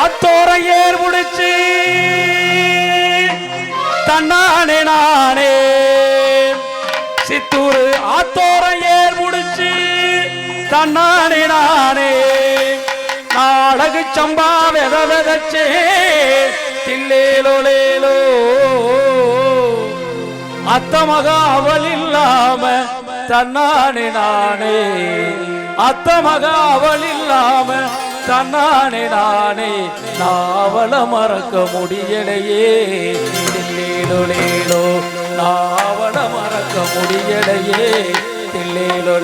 ஆத்தோரை ஏர் முடிச்சு. தன்னானே நானே. சித்தூர் ஆத்தோரை ஏர் முடிச்சு. தன்னானே நானே. நாடகு சம்பா வெத வெதச்சே. தில்லேலோ லேலோ அத்தமக அவள் இல்லாம தன்னானே நானே. அத்தமக அவள் இல்லாம தன்னானே நானே. நாவல மறக்க முடியலையே. தில்லேலோ லேலோ நாவல மறக்க முடியலையே. தில்லேலோ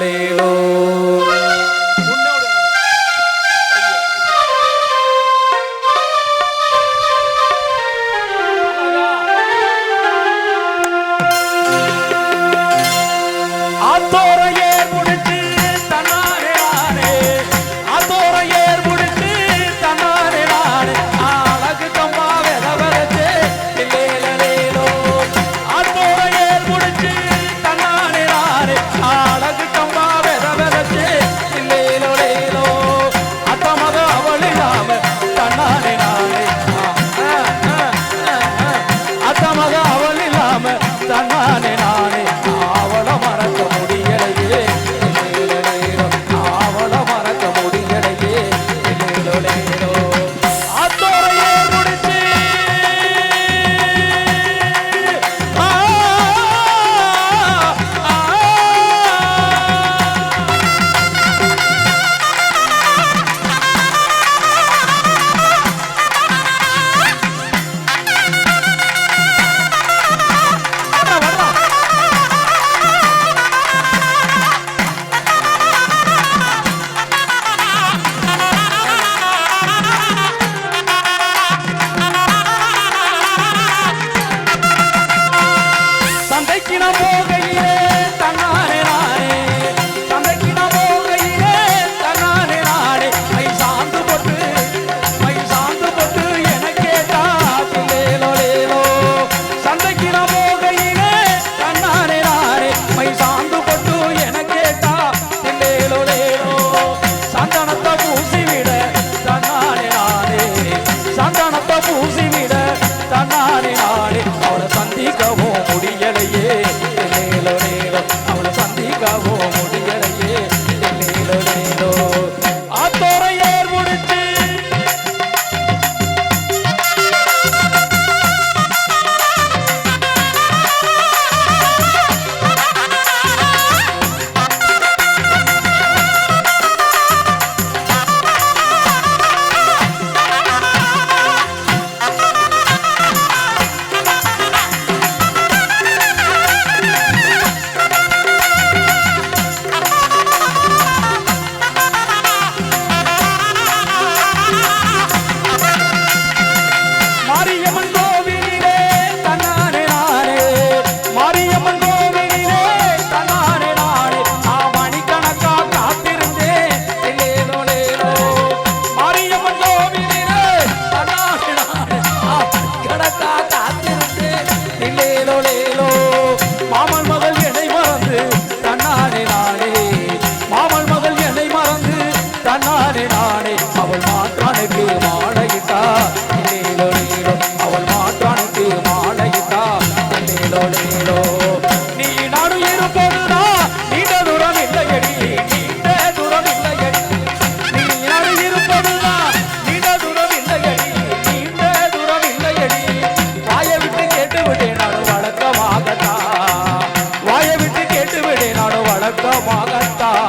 வணக்கமாகத்தான்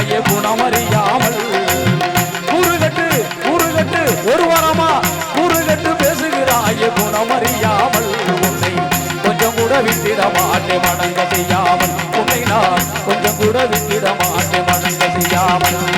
தாயே குணமறியாமல். குறுகட்டு குறுகட்டு ஒரு வாரமா குறுகட்டு பேசுகிறாயே குணமறியாமல். உன்னை கொஞ்சம் கூட விட்டிட மாட்டே வணங்க செய்யாமல். உன்னை நான் கொஞ்சம் கூட விட்டிட மாட்டே வணங்க செய்யாமல்.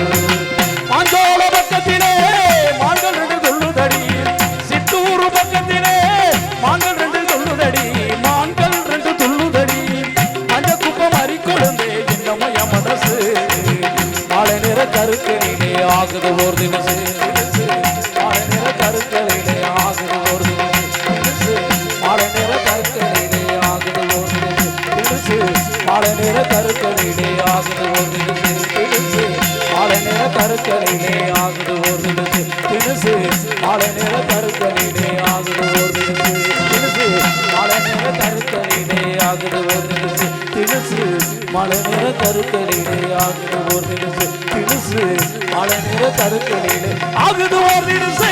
கருக்கலிலே ஆகுது ஒரு தினசு தினசு. மாலை நிற கருக்கலிலே ஆகுது ஒரு தினசு தினசு. மாலை நிற கருக்கலிலே ஆகுது ஒரு தினசு தினசு. மழை நிற கருக்கலிலே ஆகுது ஒரு தினசு தினசு. மழை நிற கருக்கலிலே ஆகுது ஒரு தினசு